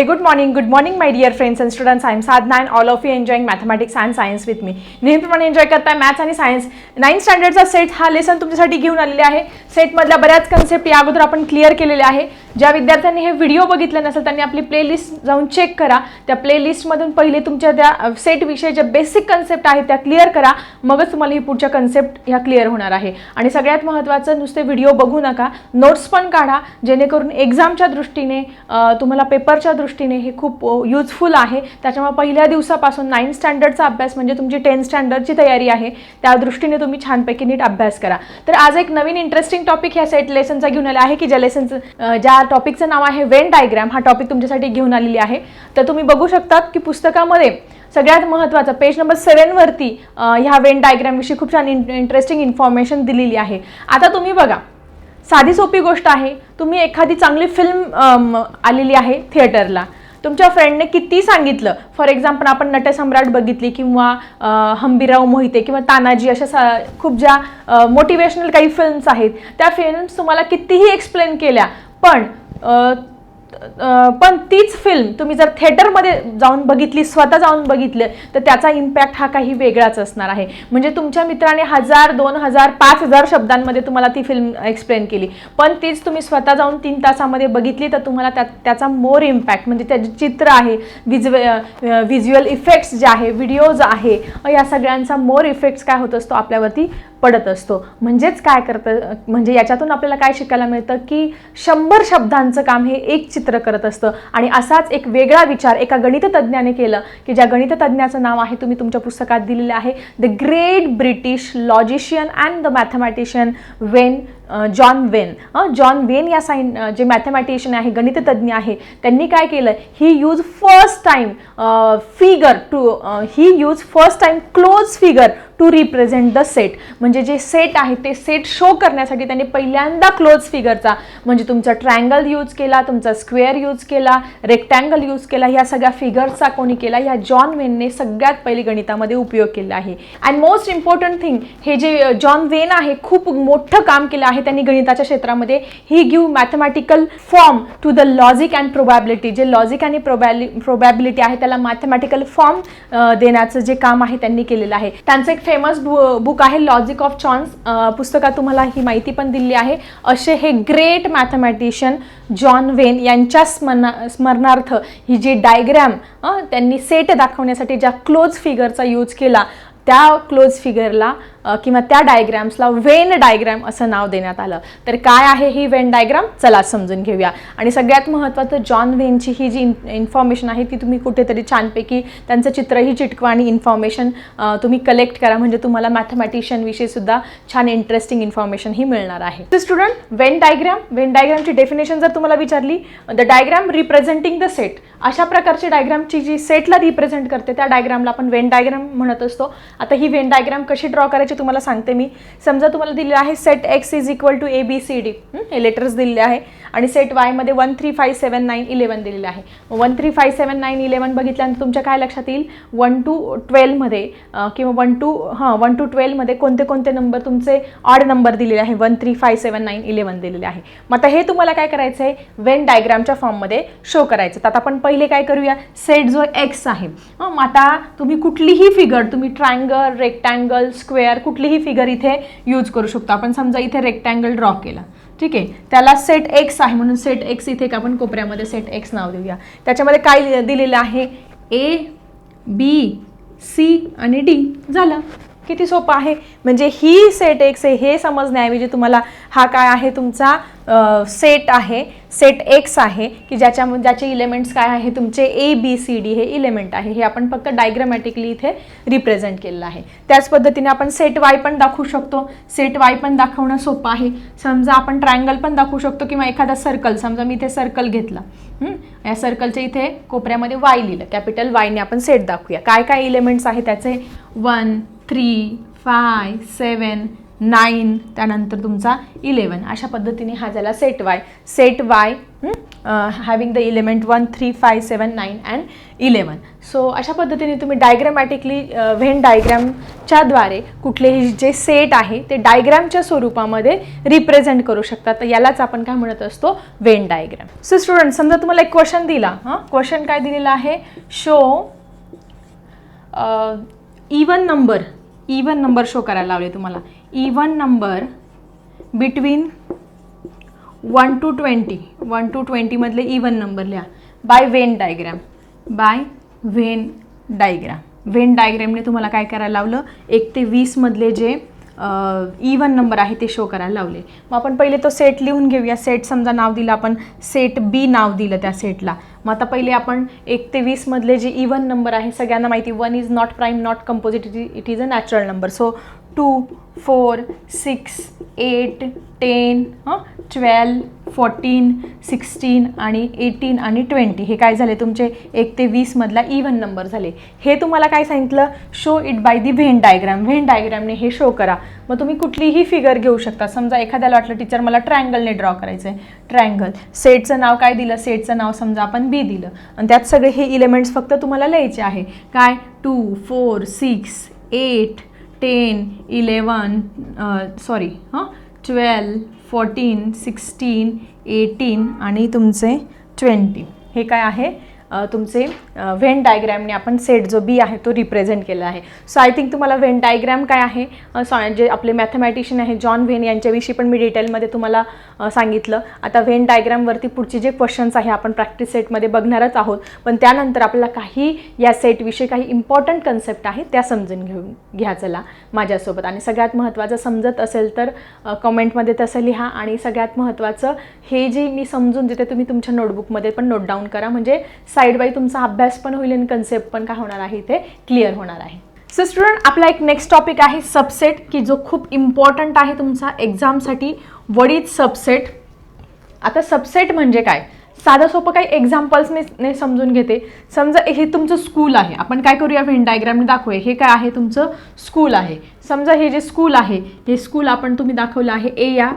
Hey, good morning. Good morning, my dear friends and students. I am Sadhna and all of you enjoying mathematics and science with me. नेहमीप्रमाणे enjoy करताय maths आणि science nine स्टँडर्डचा set हा lesson तुमच्यासाठी घेऊन आलेले आहे. सेटमधल्या बऱ्याच कन्सेप्ट या अगोदर आपण क्लिअर केलेले आहे. ज्या विद्यार्थ्यांनी हे व्हिडिओ बघितले नसेल त्यांनी आपली प्लेलिस्ट जाऊन चेक करा. त्या प्लेलिस्टमधून पहिले तुमच्या त्या सेटविषयी ज्या बेसिक कन्सेप्ट आहेत त्या क्लिअर करा. मगच तुम्हाला ही पुढच्या कन्सेप्ट ह्या क्लिअर होणार आहे. आणि सगळ्यात महत्त्वाचं नुसते व्हिडिओ बघू नका. नोट्स पण काढा. जेणेकरून एक्झामच्या दृष्टीने तुम्हाला पेपरच्या दृष्टीने हे खूप युजफुल आहे. त्याच्यामुळे पहिल्या दिवसापासून नाईन्थ स्टँडर्डचा अभ्यास म्हणजे तुमची टेन्थ स्टँडर्डची तयारी आहे. त्या दृष्टीने तुम्ही छानपैकी नीट अभ्यास करा. तर आज एक नवीन इंटरेस्टिंग टॉपिक ह्या सेट लेसनचा घेऊन आला आहे की ज्या लेसनचं ज्या टॉपिकचं नाव आहे वेन डायग्रॅम हा टॉपिक तुमच्यासाठी घेऊन आलेली आहे. तर तुम्ही बघू शकता की पुस्तकामध्ये सगळ्यात महत्त्वाचं पेज नंबर सेवनवरती ह्या वेन डायग्रॅमविषयी खूप छान इंटरेस्टिंग इन्फॉर्मेशन दिलेली आहे. आता तुम्ही बघा. साधी सोपी गोष्ट आहे. तुम्ही एखादी चांगली फिल्म आलेली आहे थिएटरला तुमच्या फ्रेंडने किती सांगितलं? फॉर एक्झाम्पल आपण नटसम्राट बघितली किंवा हंबीराव मोहिते किंवा तानाजी अशा सा खूप ज्या मोटिवेशनल काही फिल्म्स आहेत त्या फिल्म्स तुम्हाला कितीही एक्सप्लेन केल्या पण पण तीच फिल्म तुम्ही जर थिएटरमध्ये जाऊन बघितली स्वतः जाऊन बघितलं तर त्याचा इम्पॅक्ट हा काही वेगळाच असणार आहे. म्हणजे तुमच्या मित्राने हजार दोन हजार पाच हजार शब्दांमध्ये तुम्हाला ती फिल्म एक्सप्लेन केली. पण तीच तुम्ही स्वतः जाऊन तीन तासामध्ये बघितली तर तुम्हाला त्या त्याचा मोर इम्पॅक्ट म्हणजे त्याचे चित्र आहे विज्युअ व्हिज्युअल इफेक्ट्स जे आहे व्हिडिओज आहे या सगळ्यांचा मोर इफेक्ट्स काय होत असतो आपल्यावरती? पडत असतो. म्हणजेच काय करतं म्हणजे याच्यातून आपल्याला काय शिकायला मिळतं की शंभर शब्दांचं काम हे एक चित्र करत असतं. आणि असाच एक वेगळा विचार एका गणिततज्ञाने केलं की ज्या गणिततज्ञाचं नाव आहे तुम्ही तुमच्या पुस्तकात दिलेलं आहे the great British logician and the mathematician Venn John Venn. John Venn या साइन जे मॅथमॅटिशियन आहे गणिततज्ञ आहे त्यांनी काय केलं? He use first time figure to he use first time close figure to represent the set म्हणजे जे सेट आहे ते सेट शो करण्यासाठी त्यांनी पहिल्यांदा क्लोज फिगरचा म्हणजे तुमचा ट्रँगल यूज केला तुमचा स्क्वेअर यूज केला रेक्टँगल यूज केला ह्या सगळ्या फिगर्सचा कोणी केला ह्या जॉन वेनने सगळ्यात पहिली गणितामध्ये उपयोग केला आहे. अँड मोस्ट इम्पॉर्टंट थिंग हे जे जॉन वेन आहे खूप मोठं काम केलं आहे त्यांनी गणिताच्या क्षेत्रामध्ये he give mathematical form to the logic and probability जे लॉजिक आणि प्रोबॅलि प्रोबॅबिलिटी आहे त्याला मॅथमॅटिकल फॉर्म देण्याचं जे काम आहे त्यांनी केलेलं आहे. त्यांचं एक फेमस बुक आहे लॉजिक ऑफ चॉन्स पुस्तकात तुम्हाला ही माहिती पण दिली आहे. असे हे ग्रेट मॅथमॅटिशियन जॉन वेन यांच्या स्मरणा स्मरणार्थ ही जी डायग्रॅम त्यांनी सेट दाखवण्यासाठी ज्या क्लोज फिगरचा यूज केला त्या क्लोज फिगरला किंवा त्या डायग्रॅम्सला वेन डायग्रॅम असं नाव देण्यात आलं. तर काय आहे ही वेन डायग्राम चला समजून घेऊया. आणि सगळ्यात महत्त्वाचं जॉन वेनची ही जी इन्फॉर्मेशन आहे ती तुम्ही कुठेतरी छानपैकी त्यांचं चित्रही चिटकवा आणि इन्फॉर्मेशन तुम्ही कलेक्ट करा. म्हणजे तुम्हाला मॅथमॅटिशियनविषयी सुद्धा छान इंटरेस्टिंग इन्फॉर्मेशन ही मिळणार आहे. Student Venn diagram. वेन डायग्रामची डेफिनेशन जर तुम्हाला विचारली the diagram representing the set अशा प्रकारची डायग्रामची जी सेटला रिप्रेझेंट करते त्या डायग्रामला आपण वेन डायग्राम म्हणत असतो. आता ही वेन डायग्राम कशी ड्रॉ करायची तुम्हाला सांगते मी. समजा तुम्हाला दिलेलं आहे set X is equal to A B C D हे लेटर्स दिलेले आहे. आणि set वायमध्ये one three five seven nine eleven दिलेलं आहे. One three five seven nine eleven बघितल्यानंतर तुमच्या काय लक्षात येईल? वन टू ट्वेल्वमध्ये किंवा वन टू हां वन टू ट्वेल्वमध्ये कोणते कोणते नंबर तुमचे ऑड नंबर दिलेले आहे? One three five seven nine eleven दिलेले आहे. मग आता हे तुम्हाला काय करायचं आहे? वेन डायग्रामच्या फॉर्ममध्ये शो करायचं तर आता आपण पहिले काय करूया? सेट जो एक्स आहे. मग आता तुम्ही कुठलीही फिगर तुम्ही ट्रायंगल रेक्टँगल स्क्वेअर कुठलीही फिगर इथे यूज करू शकतो. आपण समजा इथे रेक्टँगल ड्रॉ केला. ठीक आहे? त्याला सेट एक्स आहे. म्हणून सेट एक्स इथे एक आपण कोपऱ्यामध्ये सेट एक्स नाव देऊया. त्याच्यामध्ये काय दिलेलं आहे? ए बी सी आणि डी झालं. किती सोपं आहे? म्हणजे ही सेट एक्स आहे हे समजण्याऐवजी तुम्हाला हा काय आहे? तुमचा सेट आहे. सेट एक्स आहे की ज्याच्या ज्याचे इलेमेंट्स काय आहे? तुमचे ए बी सी डी हे इलेमेंट आहे. हे आपण फक्त डायग्रामॅटिकली इथे रिप्रेझेंट केलेलं आहे. त्याच पद्धतीने आपण सेट वाय पण दाखवू शकतो. सेट वाय पण दाखवणं सोपं आहे. समजा आपण ट्रायंगल पण दाखवू शकतो किंवा एखादा सर्कल समजा मी इथे सर्कल घेतला. या सर्कलच्या इथे कोपऱ्यामध्ये वाय लिहिलं. कॅपिटल वायने आपण सेट दाखवूया. काय काय इलेमेंट्स आहे त्याचे? One three five seven nine त्यानंतर तुमचा इलेवन अशा पद्धतीने हा झाला set Y set Y having the element one three five seven nine and eleven so अशा पद्धतीने तुम्ही डायग्रॅमॅटिकली व्हेन डायग्रॅमच्या द्वारे कुठलेही जे सेट आहे ते डायग्रॅमच्या स्वरूपामध्ये रिप्रेझेंट करू शकता. तर यालाच आपण काय म्हणत असतो? व्हेन डायग्रॅम सो स्टुडंट समजा तुम्हाला एक क्वेश्चन दिला हां? क्वेश्चन काय दिलेला आहे? Show even number even number show करायला लावले तुम्हाला. Even number between one to twenty one to ट्वेंटीमधले even number लिहा. By Venn diagram by Venn diagram Venn डायग्रॅमने तुम्हाला काय करायला लावलं? एक ते वीसमधले जे इवन नंबर आहे ते शो करायला लावले. मग आपण पहिले तो सेट लिहून घेऊया. सेट समजा नाव दिलं आपण सेट बी नाव दिलं त्या सेटला मग आता पहिले आपण एक ते वीसमधले जे इवन नंबर आहे सगळ्यांना माहिती one is not prime not composite it is a natural number so two four six eight ten हां ट्वेल्व फोर्टीन सिक्स्टीन आणि एटीन आणि ट्वेंटी. हे काय झाले तुमचे? एक ते वीसमधला इव्हन नंबर झाले. हे तुम्हाला काय सांगितलं? Show it by the Venn diagram Venn डायग्रामने हे शो करा. मग तुम्ही कुठलीही फिगर घेऊ शकता. समजा एखाद्याला वाटलं टीचर मला ट्रायंगलने ड्रॉ करायचं आहे ट्रायंगल सेटचं नाव काय दिलं? सेटचं नाव समजा आपण बी दिलं. आणि त्यात सगळे हे इलेमेंट्स फक्त तुम्हाला लिहायचे आहे. काय? Two four six eight ten eleven sorry हां ट्वेल्व फोर्टीन सिक्स्टीन एटीन आणि तुमचे ट्वेंटी हे काय आहे? तुमचे व्हेन डायग्रॅमने आपण सेट जो बी आहे तो रिप्रेझेंट केला आहे. सो आय थिंक तुम्हाला व्हेन डायग्रॅम काय आहे? सॉ जे आपले मॅथमॅटिशियन आहे जॉन व्हेन यांच्याविषयी पण मी डिटेलमध्ये तुम्हाला सांगितलं. आता व्हेन डायग्रॅमवरती पुढचे जे क्वेश्चन्स आहे आपण प्रॅक्टिस सेटमध्ये बघणारच आहोत. पण त्यानंतर आपल्याला काही या सेटविषयी काही इम्पॉर्टंट कन्सेप्ट आहेत त्या समजून घेऊन घ्या चला माझ्यासोबत. आणि सगळ्यात महत्त्वाचं समजत असेल तर कमेंटमध्ये तसं लिहा. आणि सगळ्यात महत्त्वाचं हे जे मी समजून देते तुम्ही तुमच्या नोटबुकमध्ये पण नोट डाऊन करा. म्हणजे साईड बाय तुमचा अभ्यास पण होईल आणि कन्सेप्ट पण काय होणार आहे ते क्लिअर होणार आहे. सो स्टुडंट आपला एक नेक्स्ट टॉपिक आहे सबसेट की जो खूप इम्पॉर्टंट आहे तुमचा एक्झामसाठी वडीत सबसेट आता सबसेट म्हणजे काय? साधं सोपं काही एक्झाम्पल्स मी ने समजून घेते. समजा हे तुमचं स्कूल आहे. आपण काय करूया व्हेन डायग्रामने दाखवूया. हे काय आहे? तुमचं स्कूल आहे. समजा हे जे स्कूल आहे हे स्कूल आपण तुम्ही दाखवलं आहे ए या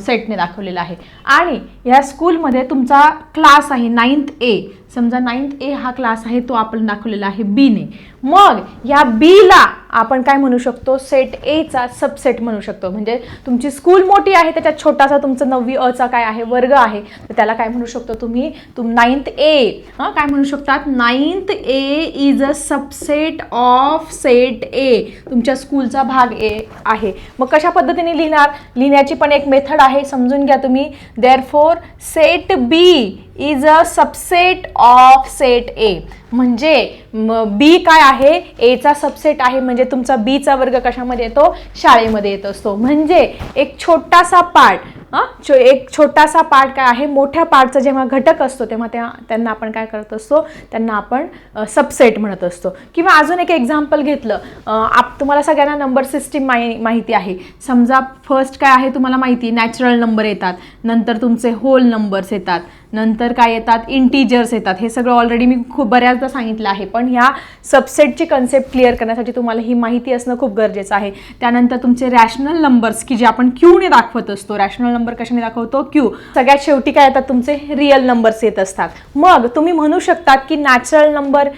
सेटने दाखवलेलं आहे. आणि या स्कूलमध्ये तुमचा क्लास आहे नाईन्थ ए समजा नाईन्थ ए हा क्लास आहे तो आपण दाखवलेला आहे बीने मग या बीला आपण काय म्हणू शकतो? सेट एचा सबसेट म्हणू शकतो. म्हणजे तुमची स्कूल मोठी आहे त्याच्यात छोटासा तुमचं नववी अचा काय आहे? वर्ग आहे. तर त्याला काय म्हणू शकतो तुम्ही? तुम नाईन्थ ए हां काय म्हणू शकतात? Ninth A is a subset of set A तुमच्या स्कूलचा भाग ए आहे. मग कशा पद्धतीने लिहिणार? लिहिण्याची पण एक मेथड आहे समजून घ्या तुम्ही. Therefore set B is a subset of set A म्हणजे बी काय आहे? एचा सबसेट आहे म्हणजे तुमचा बीचा वर्ग कशामध्ये येतो? शाळेमध्ये येत असतो. म्हणजे एक छोटासा पार्ट हां? एक छोटासा पार्ट काय आहे? मोठ्या पार्टचा जेव्हा घटक असतो तेव्हा त्या त्यांना आपण काय करत असतो? त्यांना आपण सबसेट म्हणत असतो. किंवा अजून एक एक्झाम्पल घेतलं. आप तुम्हाला सगळ्यांना नंबर सिस्टीम माहि माहिती आहे. समजा फर्स्ट काय आहे तुम्हाला माहिती नॅचरल नंबर येतात. नंतर तुमचे होल नंबर्स येतात. नंतर काय येतात? इंटीजर्स येतात. हे सगळं ऑलरेडी मी खूप बऱ्याचदा सांगितलं आहे. पण ह्या सबसेटची कन्सेप्ट क्लिअर करण्यासाठी तुम्हाला ही माहिती असणं खूप गरजेचं आहे. त्यानंतर तुमचे रॅशनल नंबर्स की जे आपण क्यूने दाखवत असतो. रॅशनल नंबर कशाने दाखवतो? क्यू सगळ्यात शेवटी काय येतात? तुमचे रिअल नंबर्स येत असतात. मग तुम्ही म्हणू शकतात की natural number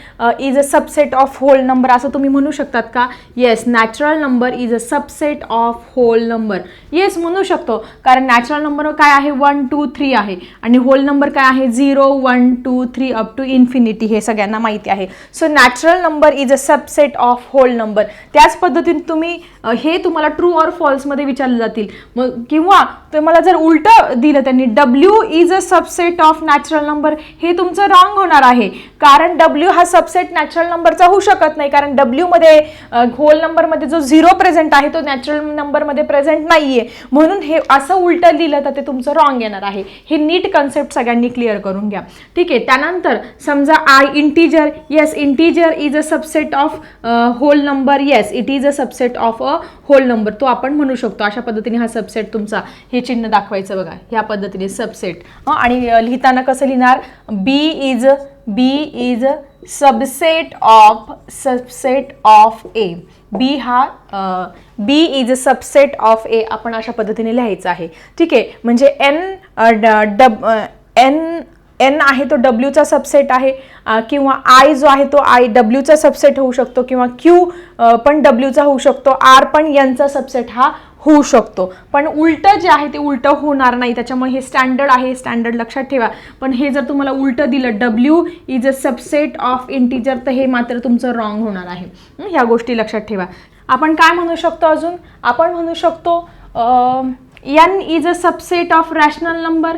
is a subset of whole number असं तुम्ही म्हणू शकतात का? Yes natural number is a subset of whole number yes म्हणू शकतो. कारण नॅचरल नंबर काय आहे? वन टू थ्री आहे. आणि होल नंबर काय आहे? Zero one two three up to infinity हे सगळ्यांना माहिती आहे. So natural number is a subset of whole number त्याच पद्धतीने तुम्ही हे तुम्हाला ट्रू ऑर फॉल्समध्ये विचारले जातील. मग किंवा तुम्हाला जर उलटं दिलं त्यांनी W is a subset of natural number हे तुमचं रॉंग होणार आहे. कारण डब्ल्यू हा सबसेट नॅचरल नंबरचा होऊ शकत नाही. कारण डब्ल्यूमध्ये होल नंबरमध्ये जो झिरो प्रेझेंट आहे तो नॅचरल नंबरमध्ये प्रेझेंट नाही आहे म्हणून हे असं उलटं लिहिलं तर ते तुमचं रॉंग येणार आहे. हे नीट कन्सेप्ट सगळ्यांनी क्लिअर करून घ्या. ठीक आहे त्यानंतर समजा I integer yes integer is a subset of whole number yes it is a subset of a whole number तो आपण म्हणू शकतो अशा पद्धतीने हा सबसेट तुमचा हे चिन्ह दाखवायचं बघा. ह्या पद्धतीने सबसेट आणि लिहिताना कसं लिहिणार? B is B is subset of subset of A B हा B is a subset of A आपण अशा पद्धतीने लिहायचं आहे. ठीक आहे म्हणजे एन डब एन एन आहे तो डब्ल्यूचा सबसेट आहे किंवा आय जो आहे तो आय डब्ल्यूचा सबसेट होऊ शकतो किंवा क्यू पण डब्ल्यूचा होऊ शकतो आर पण एनचा सबसेट हा होऊ शकतो. पण उलटं जे आहे ते उलटं होणार नाही त्याच्यामुळे हे स्टँडर्ड आहे स्टँडर्ड लक्षात ठेवा. पण हे जर तुम्हाला उलटं दिलं W is a subset of integer तर हे मात्र तुमचं रॉंग होणार आहे. ह्या गोष्टी लक्षात ठेवा. आपण काय म्हणू शकतो अजून? आपण म्हणू शकतो N is a subset of rational number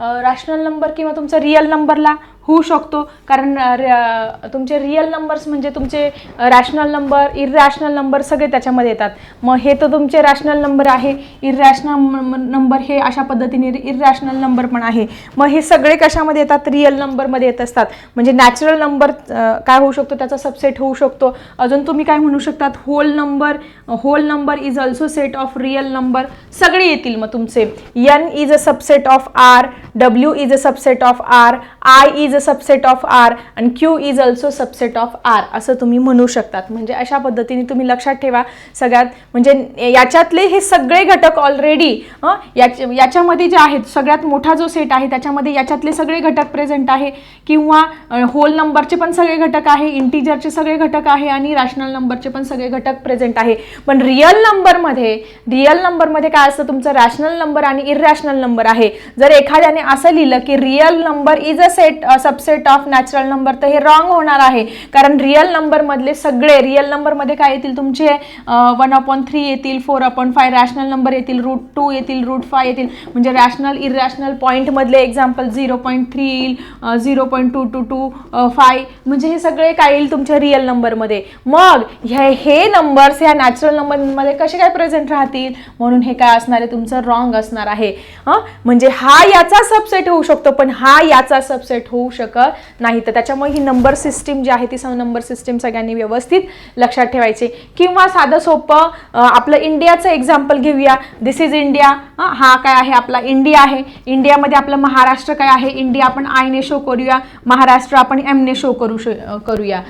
rational number किंवा तुमचा रिअल नंबरला होऊ शकतो. कारण र- तुमचे रिअल नंबर्स म्हणजे तुमचे रॅशनल नंबर इरॅशनल नंबर सगळे त्याच्यामध्ये येतात. मग हे तर तुमचे रॅशनल नंबर आहे. इरॅशनल नंबर हे अशा पद्धतीने इरॅशनल नंबर पण आहे. मग हे सगळे कशामध्ये येतात? रिअल नंबरमध्ये येत असतात. म्हणजे नॅचरल नंबर काय होऊ शकतो? त्याचा सबसेट होऊ शकतो. अजून तुम्ही काय म्हणू शकतात? Whole number whole number is also set of real number सगळे येतील मग तुमचे. N is a subset of R W is a subset of R I is a subset of R आणि Q is also subset of R असं तुम्ही म्हणू शकतात. म्हणजे अशा पद्धतीने तुम्ही लक्षात ठेवा सगळ्यात. म्हणजे याच्यातले हे सगळे घटक ऑलरेडी याच्यामध्ये जे आहेत सगळ्यात मोठा जो सेट आहे त्याच्यामध्ये याच्यातले सगळे घटक प्रेझेंट आहे. किंवा होल नंबरचे पण सगळे घटक आहे इंटिजरचे सगळे घटक आहे आणि रॅशनल नंबरचे पण सगळे घटक प्रेझेंट आहे. पण रिअल नंबरमध्ये रिअल नंबरमध्ये काय असतं तुमचं? रॅशनल नंबर आणि इररॅशनल नंबर आहे. जर एखाद्याने असं लिहिलं की real number is a set subset of natural number तर हे रॉंग होणार आहे. कारण रिअल नंबरमधले सगळे रिअल नंबरमध्ये काय येतील तुमचे? वन अपॉन थ्री येतील four upon five rational number येतील रूट टू येतील रूट फाय येतील. म्हणजे रॅशनल इररॅशनल पॉईंटमधले एक्झाम्पल झिरो पॉईंट थ्री येईल zero point two two two five म्हणजे हे सगळे काय येईल तुमच्या रिअल नंबरमध्ये मग हे हे नंबर्स ह्या नॅचरल नंबरमध्ये कसे काय प्रेझेंट राहतील? म्हणून हे काय असणार आहे? तुमचं रॉंग असणार आहे. हं? म्हणजे हा याचा सबसेट होऊ शकतो पण हा याचा सबसेट होऊ शकत नाही. तर त्याच्यामुळे ही नंबर सिस्टीम जी आहे ती नंबर सिस्टीम सगळ्यांनी व्यवस्थित लक्षात ठेवायची. किंवा साधं सोपं आपलं इंडियाचं एक्झाम्पल घेऊया. दिस इज इंडिया हा काय आहे? आपला इंडिया आहे. इंडियामध्ये आपलं महाराष्ट्र काय आहे? इंडिया आपण आयने शो करूया. महाराष्ट्र आपण एमने शो करू श करूया.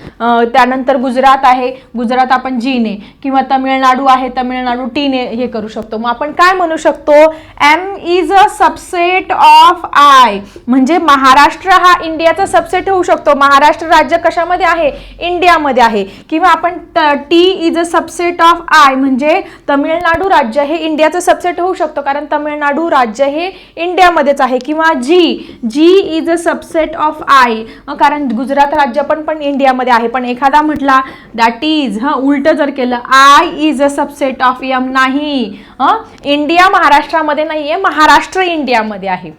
त्यानंतर गुजरात आहे. गुजरात आपण जीने किंवा तमिळनाडू आहे. तमिळनाडू टीने हे करू शकतो. मग आपण काय म्हणू शकतो? M is a subset of I म्हणजे महाराष्ट्र हा इंडियाचा सबसेट होऊ शकतो. महाराष्ट्र राज्य कशामध्ये आहे? इंडियामध्ये आहे. किंवा आपण T is a subset of I म्हणजे तमिळनाडू राज्य हे इंडियाचं सबसेट होऊ शकतो. कारण तमिळनाडू राज्य हे इंडियामध्येच आहे. किंवा G G is a subset of I कारण गुजरात राज्य पण पण इंडियामध्ये आहे. पण एखादा म्हटला दॅट इज हा उलटं जर केलं I is a subset of M नाही. हं? इंडिया महाराष्ट्रामध्ये नाहीये महाराष्ट्र इंडियामध्ये आहे.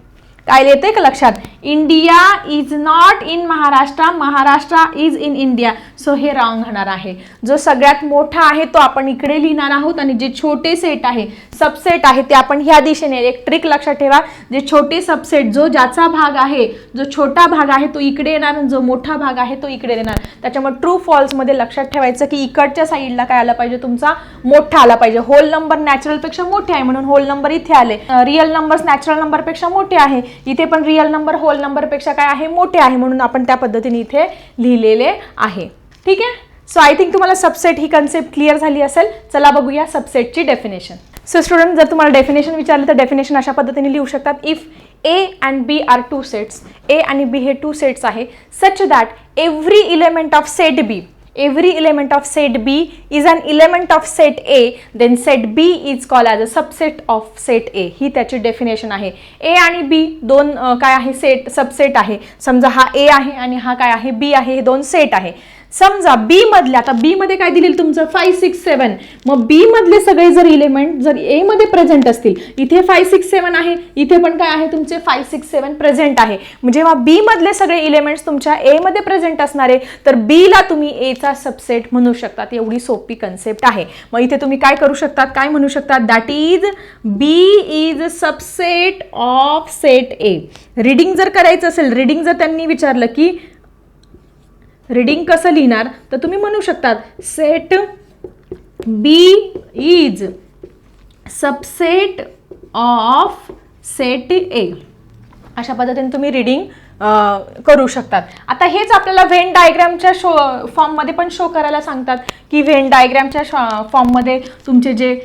काय येते का लक्षात? India is not in Maharashtra Maharashtra is in India. So हे रॉंग होणार आहे. जो सगळ्यात मोठा आहे तो आपण इकडे लिहिणार आहोत आणि जे छोटे सेट आहे सबसेट आहे ते आपण ह्या दिशेने एक ट्रिक लक्षात ठेवा. जे छोटे सबसेट जो ज्याचा भाग आहे जो छोटा भाग आहे तो इकडे येणार आणि जो मोठा भाग आहे तो इकडे येणार. त्याच्यामुळे ट्रू फॉल्समध्ये लक्षात ठेवायचं की इकडच्या साईडला काय आला पाहिजे? तुमचा मोठा आला पाहिजे. होल नंबर नॅचरलपेक्षा मोठे आहे म्हणून होल नंबर इथे आले. रिअल नंबर्स नॅचरल नंबरपेक्षा मोठे आहे. इथे पण रिअल नंबर होल नंबरपेक्षा काय आहे? मोठे आहे म्हणून आपण त्या पद्धतीने इथे लिहिलेले आहे. ठीक आहे? सो आय थिंक तुम्हाला सबसेट ही कन्सेप्ट क्लिअर झाली असेल. चला बघूया सबसेटची डेफिनेशन सो स्टुडंट जर तुम्हाला डेफिनेशन विचारलं तर डेफिनेशन अशा पद्धतीने लिहू शकतात. If A and B are two sets A आणि बी हे टू सेट्स आहे such that every element of set B every element of set b is an element of set a then set b is called as a subset of set a ही त्याची definition आहे ए आणि बी दोन अं, काय आहे set subset आहे समजा हा ए आहे आणि हा काय आहे बी आहे हे दोन सेट आहे समजा बी मधले आता बी मध्ये काय दिलेलं तुमचं? फाय सिक्स सेवन मग बी मधले सगळे जर इलेमेंट जर ए मध्ये प्रेझेंट असतील इथे फाय सिक्स सेवन आहे इथे पण काय आहे तुमचे? फाय सिक्स सेवन प्रेझेंट आहे. म्हणजे जेव्हा बी मधले सगळे इलेमेंट्स तुमच्या ए मध्ये प्रेझेंट असणारे तर बी ला तुम्ही एचा सबसेट म्हणू शकतात. एवढी सोपी कन्सेप्ट आहे. मग इथे तुम्ही काय करू शकतात? काय म्हणू शकतात? That is B is subset of set A reading जर करायचं असेल रिडिंग जर त्यांनी विचारलं की रीडिंग कसं लिहिणार? तर तुम्ही म्हणू शकतात set B is subset of set A अशा पद्धतीने तुम्ही रिडिंग करू शकतात. आता हेच आपल्याला व्हेन डायग्रामच्या शो फॉर्ममध्ये पण शो करायला सांगतात की व्हेन डायग्रामच्या फॉर्ममध्ये तुमचे जे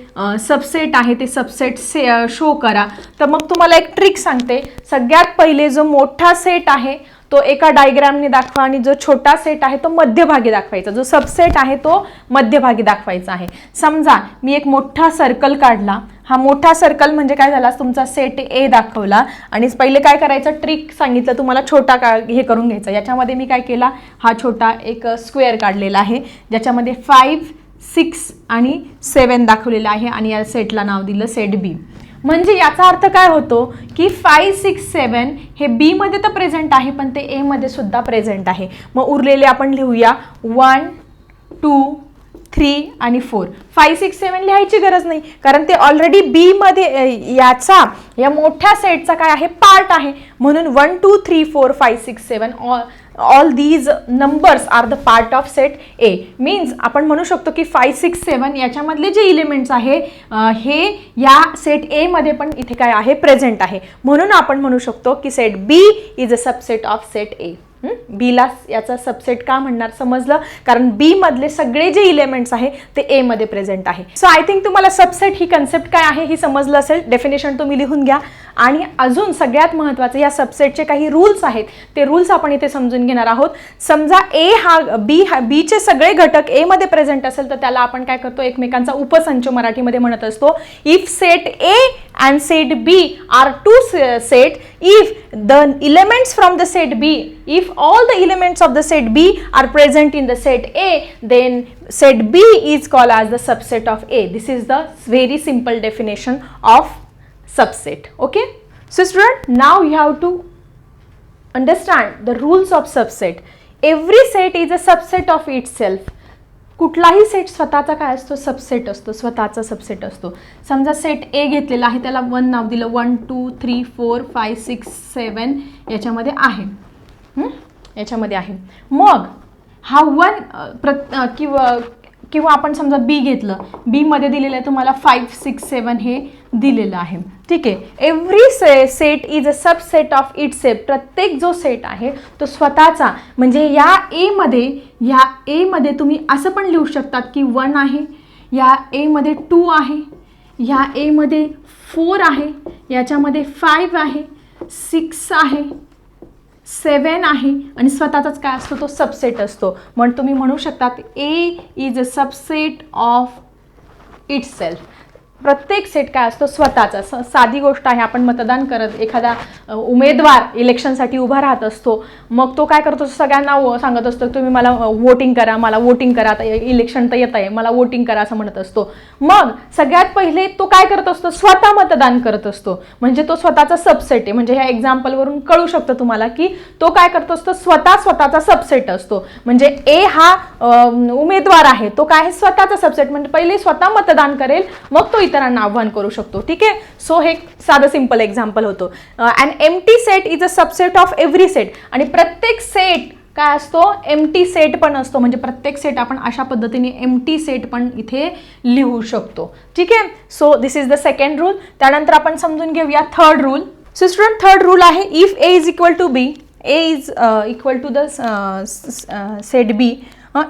सबसेट आहे ते सबसेट से शो करा. तर मग तुम्हाला एक ट्रिक सांगते. सगळ्यात पहिले जो मोठा सेट आहे तो एका डायग्रामने दाखवा आणि जो छोटा सेट आहे तो मध्यभागी दाखवायचा. जो सबसेट आहे तो मध्यभागी दाखवायचा आहे. समजा मी एक मोठा सर्कल काढला. हा मोठा सर्कल म्हणजे काय झाला? तुमचा सेट ए दाखवला. आणि पहिले काय करायचं? ट्रिक सांगितलं. तुम्हाला छोटा का हे करून घ्यायचा. याच्यामध्ये मी काय केला? हा छोटा एक स्क्वेअर काढलेला आहे. ज्याच्यामध्ये फाईव्ह सिक्स आणि सेवन दाखवलेलं आहे. आणि या सेटला नाव दिलं सेट बी म्हणजे याचा अर्थ काय होतो की फाय सिक्स सेवन हे बीमध्ये तर प्रेझेंट आहे पण ते एमध्ये सुद्धा प्रेझेंट आहे. मग उरलेले आपण लिहूया वन टू थ्री आणि फोर फाय सिक्स सेवन लिहायची गरज नाही. कारण ते ऑलरेडी बी मध्ये याचा या मोठ्या सेटचा काय आहे? पार्ट आहे. म्हणून one two three four five six seven all all these numbers are the part of set A means आपण म्हणू शकतो की फाय सिक्स सेवन याच्यामधले जे इलिमेंट्स आहे हे या सेट ए मध्ये पण इथे काय आहे? प्रेझेंट आहे. म्हणून आपण म्हणू शकतो की set B is a subset of set A बीला याचा सबसेट का म्हणणार समजलं? कारण बी मधले सगळे जे इलेमेंट्स आहे ते ए मध्ये प्रेझेंट आहे. सो आय थिंक तुम्हाला सबसेट ही कन्सेप्ट काय आहे ही समजलं असेल. डेफिनेशन तुम्ही लिहून घ्या. आणि अजून सगळ्यात महत्त्वाचं या सबसेटचे काही रूल्स आहेत ते रूल्स आपण इथे समजून घेणार आहोत. समजा ए हा बी हा बीचे सगळे घटक एमध्ये प्रेझेंट असेल तर त्याला आपण काय करतो? एकमेकांचा उपसंच मराठीमध्ये म्हणत असतो. If set A and set B are two set if the elements from the set B if all the elements of the set B are present in the set A then set B is call as the subset of A this is the very simple definition of subset. Okay. So student, now you have to understand the rules of subset. Every set is a subset of itself. कुठलाही set स्वतःचा काय असतो subset असतो स्वतःचा subset असतो समजा set ए घेतलेला आहे त्याला वन नाव दिलं one two three four five six seven याच्यामध्ये आहे याच्यामध्ये आहे मग हा वन प्र किंवा किंवा आपण समजा बी घेतलं बीमध्ये दिलेलं आहे तुम्हाला फाईव्ह सिक्स सेवन हे दिलेलं आहे. ठीक आहे? Every say set is a subset of it set प्रत्येक जो सेट आहे तो स्वतःचा. म्हणजे या एमध्ये या एमध्ये तुम्ही असं पण लिहू शकतात की वन आहे या एमध्ये टू आहे ह्या एमध्ये फोर आहे याच्यामध्ये फाईव्ह आहे सिक्स आहे सेवन आहे आणि स्वतःचाच काय असतो? तो सबसेट असतो. म्हणून तुम्ही म्हणू शकतात A is a subset of itself प्रत्येक सेट काय असतो? स्वतःचा. स साधी गोष्ट आहे आपण मतदान करत एखादा उमेदवार इलेक्शनसाठी उभा राहत असतो मग तो काय करतो सगळ्यांना सांगत असतो तुम्ही मला वोटिंग करा मला वोटिंग करा आता इलेक्शन तर येत आहे मला वोटिंग करा असं म्हणत असतो. मग सगळ्यात पहिले तो काय करत असतो? स्वतः मतदान करत असतो. म्हणजे तो स्वतःचा सबसेट आहे. म्हणजे ह्या एक्झाम्पलवरून कळू शकतं तुम्हाला की तो काय करत असतो? स्वतः स्वतःचा सबसेट असतो. म्हणजे ए हा उमेदवार आहे. तो काय आहे? स्वतःचा सबसेट म्हणजे पहिले स्वतः मतदान करेल मग तो इतरांना आव्हान करू शकतो. ठीक आहे? सो हे साधं सिंपल एक्झाम्पल होतं. And empty set is a subset of every set आणि प्रत्येक सेट काय असतो? एम टी सेट पण असतो. म्हणजे प्रत्येक सेट आपण अशा पद्धतीने एम टी सेट पण इथे लिहू शकतो. ठीक आहे? So this is the second rule त्यानंतर आपण समजून घेऊया third rule so student third rule आहे if A is equal to B A is equal to the set B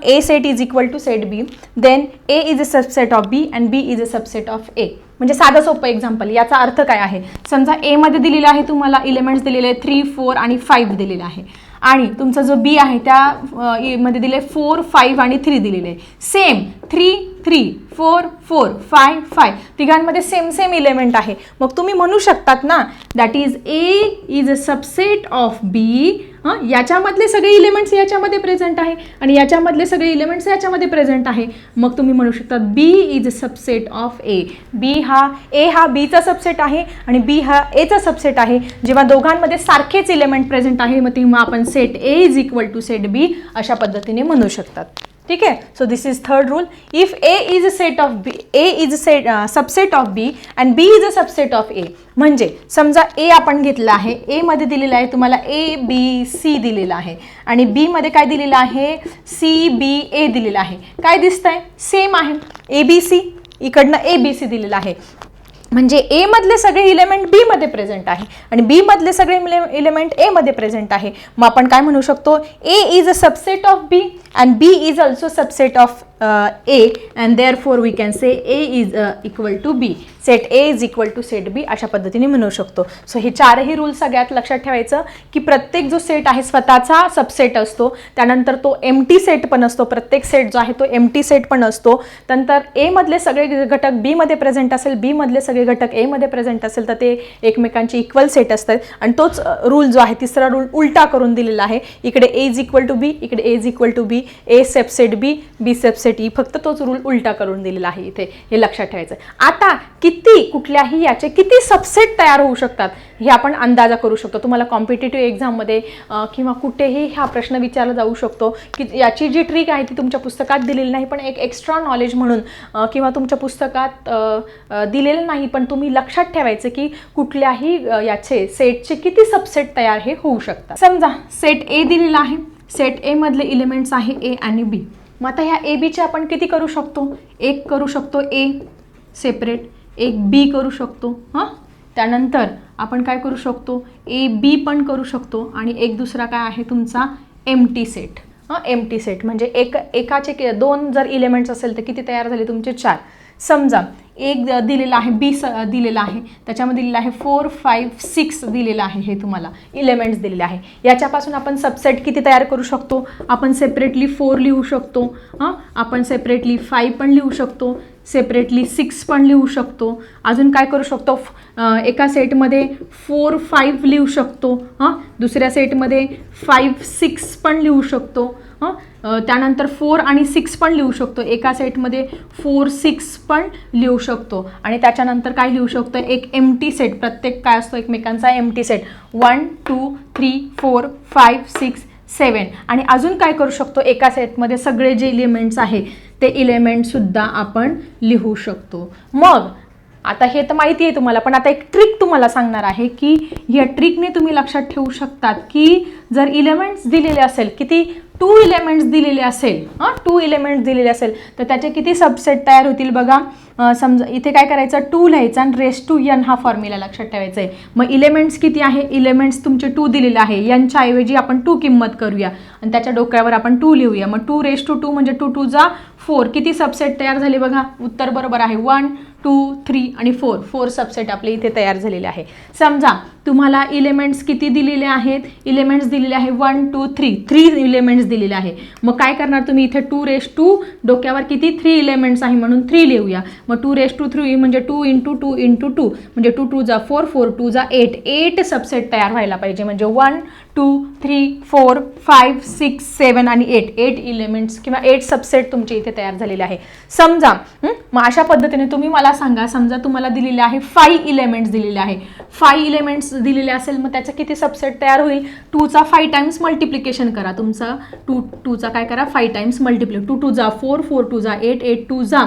A set is equal to set B then A is a subset of B and B is a subset of A म्हणजे साधं सोपं example याचा अर्थ काय आहे? समजा एमध्ये दिलेलं आहे तुम्हाला इलेमेंट्स दिलेले आहे थ्री फोर आणि फाईव्ह दिलेलं आहे. आणि तुमचा जो बी आहे त्या मध्ये दिले फोर फाईव्ह आणि थ्री दिलेले. आहे same three three four four five five तिघांमध्ये same same element आहे. मग तुम्ही म्हणू शकतात ना that is A is a subset of B हां याच्यामधले सगळे इलेमेंट्स याच्यामध्ये प्रेझेंट आहे आणि याच्यामधले सगळे इलेमेंट्स याच्यामध्ये प्रेझेंट आहे. मग तुम्ही म्हणू शकता B is a subset of A B हा ए हा बीचा सबसेट आहे आणि बी हा एचा सबसेट आहे. जेव्हा दोघांमध्ये सारखेच इलेमेंट प्रेझेंट आहे मग तेव्हा आपण set A is equal to set B अशा पद्धतीने म्हणू शकतात. ठीक आहे? So this is third rule if A is a set of B A is a set subset of B and B is a subset of A म्हणजे समजा ए आपण घेतला आहे एमध्ये दिलेलं आहे तुम्हाला ए बी सी दिलेलं आहे. आणि बीमध्ये काय दिलेलं आहे? सी बी ए दिलेलं आहे. काय दिसतंय? सेम आहे. ए बी सी इकडनं ए बी सी दिलेलं आहे. म्हणजे ए मधले सगळे इलेमेंट बी मध्ये प्रेझेंट आहे. आणि बी मधले सगळे इलेमेंट ए मध्ये प्रेझेंट आहे. मग आपण काय म्हणू शकतो? A is a subset of B and B is also subset of A and therefore we can say A is equal to B set A is equal to set B अशा पद्धतीने म्हणू शकतो. सो हे चारही rule सगळ्यात लक्षात ठेवायचं की प्रत्येक जो सेट आहे स्वतःचा सबसेट असतो. त्यानंतर तो एम टी सेट पण असतो. प्रत्येक सेट जो आहे तो एम टी सेट पण असतो. नंतर एमधले सगळे घटक बीमध्ये प्रेझेंट असेल बीमधले सगळे घटक एमध्ये प्रेझेंट असेल तर ते एकमेकांचे इक्वल सेट असतात. आणि तोच रूल जो आहे तिसरा रूल उलटा करून दिलेला आहे. इकडे A is equal to B इकडे A is equal to B A subset B B subset E फक्त तोच रूल उलटा करून दिलेला आहे इथे हे लक्षात ठेवायचं आता किती कुठल्याही याचे किती सबसेट तयार होऊ शकतात हे आपण अंदाजा करू शकतो. तुम्हाला कॉम्पिटेटिव्ह एक्झाममध्ये किंवा कुठेही हा प्रश्न विचारला जाऊ शकतो की याची जी ट्रिक आहे ती तुमच्या पुस्तकात दिलेली नाही पण एक एक्स्ट्रा नॉलेज म्हणून किंवा तुमच्या पुस्तकात दिलेलं नाही पण तुम्ही लक्षात ठेवायचं की कुठल्याही याचे सेटचे किती सबसेट तयार हे होऊ शकतात. समजा सेट ए दिलेला आहे. सेट ए मधले इलिमेंट्स आहे ए आणि बी मग आता ह्या ए बीचे आपण किती करू शकतो? एक करू शकतो ए सेपरेट एक बी करू शकतो हां? त्यानंतर आपण काय करू शकतो? ए बी पण करू शकतो आणि एक दुसरा काय आहे तुमचा? एम टी सेट हां? एम टी सेट म्हणजे एक एकाचे के दोन जर इलेमेंट्स असेल तर किती तयार झाले तुमचे? चार. समजा एक दिलेला आहे बी स दिलेला आहे. त्याच्यामध्ये दिलेलं आहे फोर फाईव्ह सिक्स दिलेलं आहे हे तुम्हाला इलेमेंट्स दिलेले आहे. याच्यापासून आपण सबसेट किती तयार करू शकतो? आपण सेपरेटली फोर लिहू शकतो. हां? आपण सेपरेटली फाईव्ह पण लिहू शकतो. सेपरेटली सिक्स पण लिहू शकतो. अजून काय करू शकतो? एका सेटमध्ये फोर फाईव्ह लिहू शकतो. हां? दुसऱ्या सेटमध्ये फाईव्ह सिक्स पण लिहू शकतो. हां? त्यानंतर फोर आणि सिक्स पण लिहू शकतो. एका सेटमध्ये फोर सिक्स पण लिहू शकतो. आणि त्याच्यानंतर काय लिहू शकतो? एक एम टी सेट प्रत्येक काय असतो? एकमेकांचा empty set one two three four five six seven आणि अजून काय करू शकतो? एका सेटमध्ये सगळे जे इलिमेंट्स आहे ते इलिमेंटसुद्धा आपण लिहू शकतो. मग आता हे तर माहिती आहे तुम्हाला पण आता एक ट्रिक तुम्हाला सांगणार आहे की या ट्रिकने तुम्ही लक्षात ठेवू शकतात की जर इलेमेंट्स दिलेले असेल किती? टू इलेमेंट्स दिलेले असेल हां? टू इलेमेंट्स दिलेले असेल तर त्याचे किती सबसेट तयार होतील बघा. समजा इथे काय करायचं? टू लिहायचं आणि रेस टू यन हा फॉर्म्युला लक्षात ठेवायचा आहे. मग इलेमेंट्स किती आहे? इलेमेंट्स तुमचे टू दिलेले आहे. यांच्या ऐवजी आपण टू किंमत करूया. आणि त्याच्या डोक्यावर आपण टू लिहूया. मग टू रेस टू टू म्हणजे टू टू जा फोर किती सबसेट तयार झाले बघा? उत्तर बरोबर आहे वन टू थ्री आणि फोर फोर सबसेट आपले इथे तयार झालेले आहे. समजा तुम्हाला इलेमेंट्स किती दिलेले आहेत? इलेमेंट्स दिलेले आहे one two three three elements दिलेले आहे. मग काय करणार तुम्ही इथे टू रेश टू डोक्यावर किती थ्री इलेमेंट्स आहे म्हणून थ्री लिहूया. मग टू रेश टू थ्री म्हणजे two into two into two म्हणजे टू टू जा फोर फोर टू जा एट एट सबसेट तयार व्हायला पाहिजे. म्हणजे one two three four five six seven आणि एट एट इलेमेंट्स किंवा एट सबसेट तुमचे इथे तयार झालेले आहे. समजा मग अशा पद्धतीने तुम्ही मला सांगा. समजा तुम्हाला दिलेले आहे फाईव्ह इलेमेंट्स दिलेले आहे. फाईव्ह इलेमेंट्स दिलेले असेल मग त्याचा किती सबसेट तयार होईल? टूचा फाय टाइम्स मल्टिप्लिकेशन करा तुमचा. टू टूचा काय करा? Five times multiply two two जा. फोर फोर टू जा. एट एट टू जा.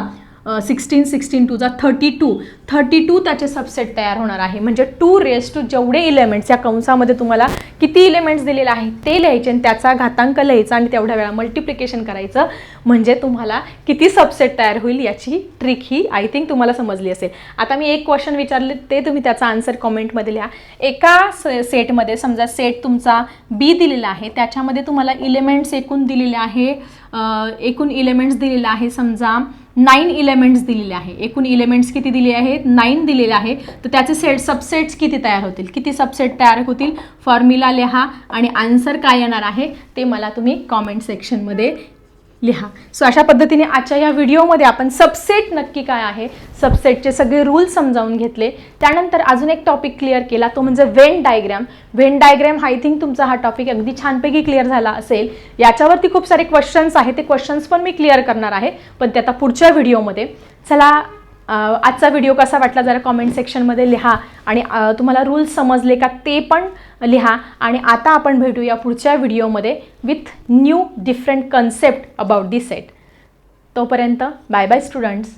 सिक्स्टीन सिक्स्टीन टूचा थर्टी टू थर्टी टू त्याचे सबसेट तयार होणार आहे. म्हणजे टू रेस टू जेवढे इलेमेंट्स या कंसामध्ये तुम्हाला किती इलेमेंट्स दिलेले आहेत ते लिहायचे आणि त्याचा घातांक लिहायचा आणि तेवढ्या वेळा मल्टिप्लिकेशन करायचं. म्हणजे तुम्हाला किती सबसेट तयार होईल याची ट्रिक ही आय थिंक तुम्हाला समजली असेल. आता मी एक क्वेश्चन विचारले ते तुम्ही त्याचा आन्सर कॉमेंटमध्ये लिहा. एका से सेटमध्ये समजा सेट तुमचा बी दिलेला आहे त्याच्यामध्ये तुम्हाला इलेमेंट्स एकूण दिलेले आहे एकूण इलेमेंट्स दिलेला आहे समजा नाईन इलेमेंट्स दिलेले आहे. एकूण इलेमेंट्स किती दिले आहेत? नाईन दिलेले आहे. तर त्याचे सेट सबसेट्स किती तयार होतील? किती सबसेट तयार होतील? फॉर्म्युला लिहा आणि आन्सर काय येणार आहे ते मला तुम्ही कॉमेंट सेक्शनमध्ये लिहा. सो अशा पद्धतीने आजच्या या व्हिडिओमध्ये आपण सबसेट नक्की काय आहे? सबसेटचे सगळे रूल समजावून घेतले. त्यानंतर अजून एक टॉपिक क्लिअर केला तो म्हणजे Venn diagram Venn diagram I think तुमचा हा टॉपिक अगदी छानपैकी क्लिअर झाला असेल. याच्यावरती खूप सारे क्वेश्चन्स आहेत. ते क्वेश्चन्स पण मी क्लिअर करणार आहे. पण ते आता पुढच्या व्हिडिओमध्ये. चला आजचा व्हिडिओ कसा वाटला जरा कॉमेंट सेक्शनमध्ये लिहा. आणि तुम्हाला रूल्स समजले का ते पण लिहा. आणि आता आपण भेटूया पुढच्या व्हिडिओमध्ये with new different concept about this set तोपर्यंत बाय बाय स्टुडंट्स